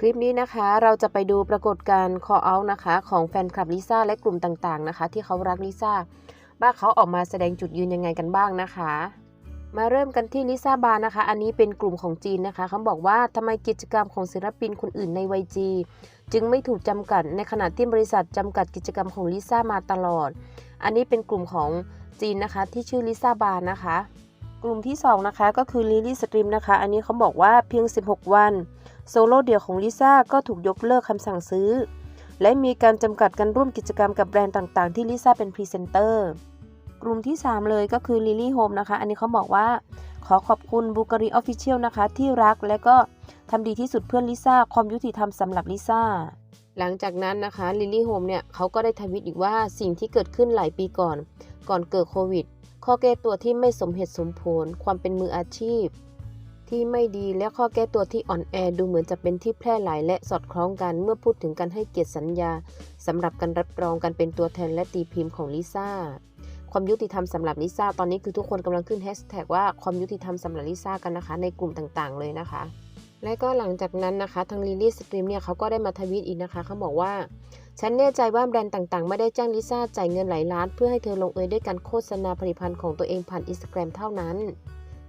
คลิปนี้นะคะเราจะไปดูปรากฏการณ์ call out นะคะ ของแฟนคลับลิซ่าและกลุ่มต่างๆนะคะ ที่เขารักลิซ่าว่าเขาออกมาแสดงจุดยืนยังไงกันบ้างนะคะ มาเริ่มกันที่ลิซ่าบาร์นะคะ อันนี้เป็นกลุ่มของจีนนะคะเขาบอกว่าทำไมกิจกรรมของศิลปินคนอื่นในวัยจีจึงไม่ถูกจำกัดในขณะที่บริษัทจำกัดกิจกรรมของลิซ่ามาตลอด อันนี้เป็นกลุ่มของจีนนะคะที่ชื่อลิซ่าบาร์นะคะ กลุ่มที่2นะคะก็คือลิลี่สตรีมนะคะ อันนี้เขาบอกว่าเพียง 16 วัน โซโล่เดี่ยวของลิซ่าก็ถูกยกเลิกคำสั่งซื้อ และมีการจำกัดการร่วมกิจกรรมกับแบรนด์ต่างๆ ที่ลิซ่าเป็นพรีเซนเตอร์ กลุ่มที่ 3 เลยก็คือลิลี่โฮมนะคะ อันนี้เขาบอกว่า ขอขอบคุณบูการีออฟฟิเชียลนะคะ ที่รักและก็ทำดีที่สุดเพื่อนลิซ่าความยุติธรรมสำหรับลิซ่าหลังจากนั้นนะคะลิลี่โฮมเนี่ยเขาก็ได้ทวิตอีกว่าสิ่งที่เกิดขึ้นหลายปีก่อน ก่อนเกิดโควิด ข้อแก้ตัวที่ไม่สมเหตุสมผล ความเป็นมืออาชีพ ที่ไม่ดีและข้อแก้ตัวที่อ่อนแอดูเหมือนจะเป็นที่แพร่หลายและสอดคล้องกันเมื่อพูดถึงการให้เกียรติสัญญาสำหรับการรับรองการเป็นตัวแทนและตีพิมพ์ของลิซ่าความยุติธรรมสำหรับลิซ่าตอนนี้คือทุกคนกำลังขึ้นแฮชแท็กว่าความยุติธรรมสำหรับลิซ่ากันนะคะ ในกลุ่มต่างๆ เลยนะคะ และก็หลังจากนั้นนะคะทางลิลี่สตรีมเนี่ยเขาก็ได้มาทวีตอีกนะคะเขาบอกว่า ฉันแน่ใจว่าแบรนด์ต่างๆ ไม่ได้จ้างลิซ่าจ่ายเงินหลายล้าน เพื่อให้เธอลงเอยด้วยการโฆษณาผลิตภัณฑ์ของตัวเองผ่านอินสตาแกรมเท่านั้น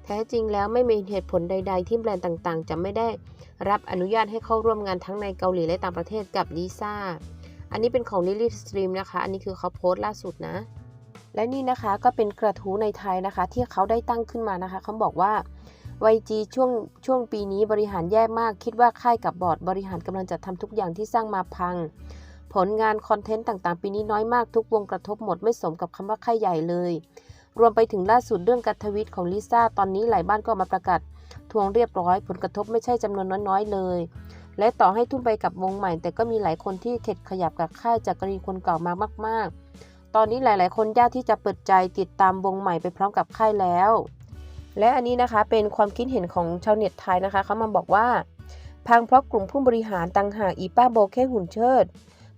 ท้จริงแล้วไม่มีเหตุผลใด ๆ ที่แบรนด์ต่างๆ จะไม่ได้รับอนุญาตให้เข้าร่วมงานทั้งในเกาหลีและต่างประเทศกับลิซ่า อันนี้เป็นของลิลี่สตรีมนะคะ อันนี้คือเขาโพสต์ล่าสุดนะ และนี่นะคะก็เป็นกระทู้ในไทยนะคะ ที่เขาได้ตั้งขึ้นมานะคะ เขาบอกว่า YG ช่วงช่วงปีนี้บริหารแย่มาก คิดว่าค่ายกับบอร์ดบริหารกำลังจะทำทุกอย่างที่สร้างมาพัง ผลงานคอนเทนต์ต่างๆ ปีนี้น้อยมากทุกวงกระทบหมดไม่สมกับคำว่าค่ายใหญ่เลย รวมไปถึงล่าสุดเรื่องการทวิตของลิซ่าตอนนี้หลายบ้านก็มาประกาศทวงเรียบร้อย ผลกระทบไม่ใช่จำนวนน้อยๆเลย และต่อให้ทุ่มไปกับวงใหม่ แต่ก็มีหลายคนที่เข็ดขยับกับค่ายจากกรณีคนเก่ามามาก ๆ ตอนนี้หลายๆ คนยากที่จะเปิดใจติดตามวงใหม่ไปพร้อมกับค่ายแล้ว และอันนี้นะคะเป็นความคิดเห็นของชาวเน็ตไทยนะคะเขามาบอกว่า พังเพราะกลุ่มผู้บริหารต่างหากอีป้าโบแค่หุ่นเชิด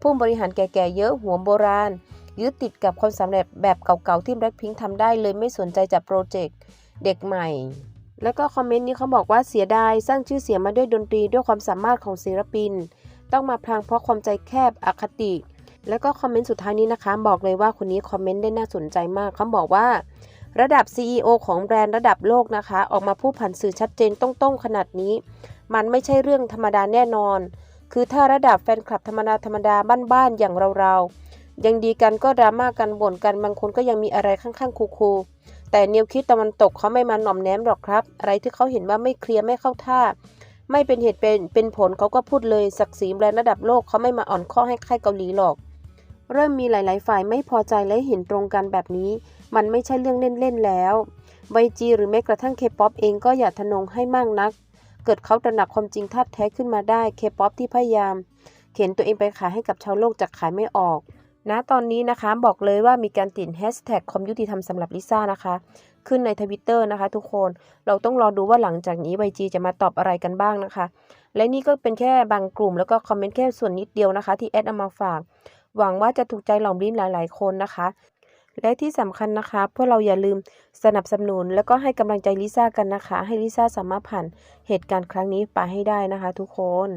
ผู้บริหารแก่ๆเยอะหัวโบราณ ยึดติดกับความสำเร็จแบบเก่าๆที่แบล็คพิงค์ทำได้เลยไม่สนใจจากโปรเจกต์เด็กใหม่ แล้วก็คอมเมนต์นี้เขาบอกว่าเสียดายสร้างชื่อเสียงมาด้วยดนตรีด้วยความสามารถของศิลปิน ต้องมาพลางเพราะความใจแคบอคติ แล้วก็คอมเมนต์สุดท้ายนี้นะคะ บอกเลยว่าคนนี้คอมเมนต์ได้น่าสนใจมากเขาบอกว่า ระดับ CEO ของแบรนด์ระดับโลกนะคะ ออกมาพูดผ่านสื่อชัดเจนต้องๆขนาดนี้ มันไม่ใช่เรื่องธรรมดาแน่นอน คือถ้าระดับแฟนคลับธรรมดาธรรมดาบ้านๆอย่างเราๆ ยังดีกันก็ดราม่ากันบ่นกันบางคนก็ยังมีอะไรข้างๆคูลๆแต่แนวคิดตะวันตกเขาไม่มาหน่อมแนมหรอกครับ อะไรที่เขาเห็นว่าไม่เคลียร์ไม่เข้าท่า ไม่เป็นเหตุเป็นเป็นผลเขาก็พูดเลยศักดิ์ศรีแบรนด์ระดับโลกเขาไม่มาอ่อนข้อให้ค่ายเกาหลีหรอก เริ่มมีหลาย ๆ ฝ่ายไม่พอใจและเห็นตรงกันแบบนี้ มันไม่ใช่เรื่องเล่น ๆ แล้วไวจีหรือแม้กระทั่งเคป๊อปเองก็อย่าทะนงให้มากนัก เกิดเขาตระหนักความจริงทัดแท้ขึ้นมาได้เคป๊อปที่พยายาม เข็นตัวเองไปขายให้กับชาวโลกจากขายไม่ออก ณตอนนี้นะคะบอกเลยว่ามีการติดแฮชแท็กความยุติธรรมสำหรับลิซ่านะคะ ขึ้นในทวิตเตอร์นะคะ ทุกคนเราต้องรอดูว่าหลังจากนี้ YG จะมาตอบอะไรกันบ้างนะคะ และนี่ก็เป็นแค่บางกลุ่มแล้วก็คอมเมนต์แค่ส่วนนิดเดียวนะคะ ที่แอดเอามาฝาก หวังว่าจะถูกใจหล่อมลิ้นหลาย ๆ คนนะคะ และที่สำคัญนะคะพวกเราอย่าลืมสนับสนุน แล้วก็ให้กำลังใจลิซ่ากันนะคะ ให้ลิซ่าสามารถผ่านเหตุการณ์ครั้งนี้ไปให้ได้นะคะ ทุกคน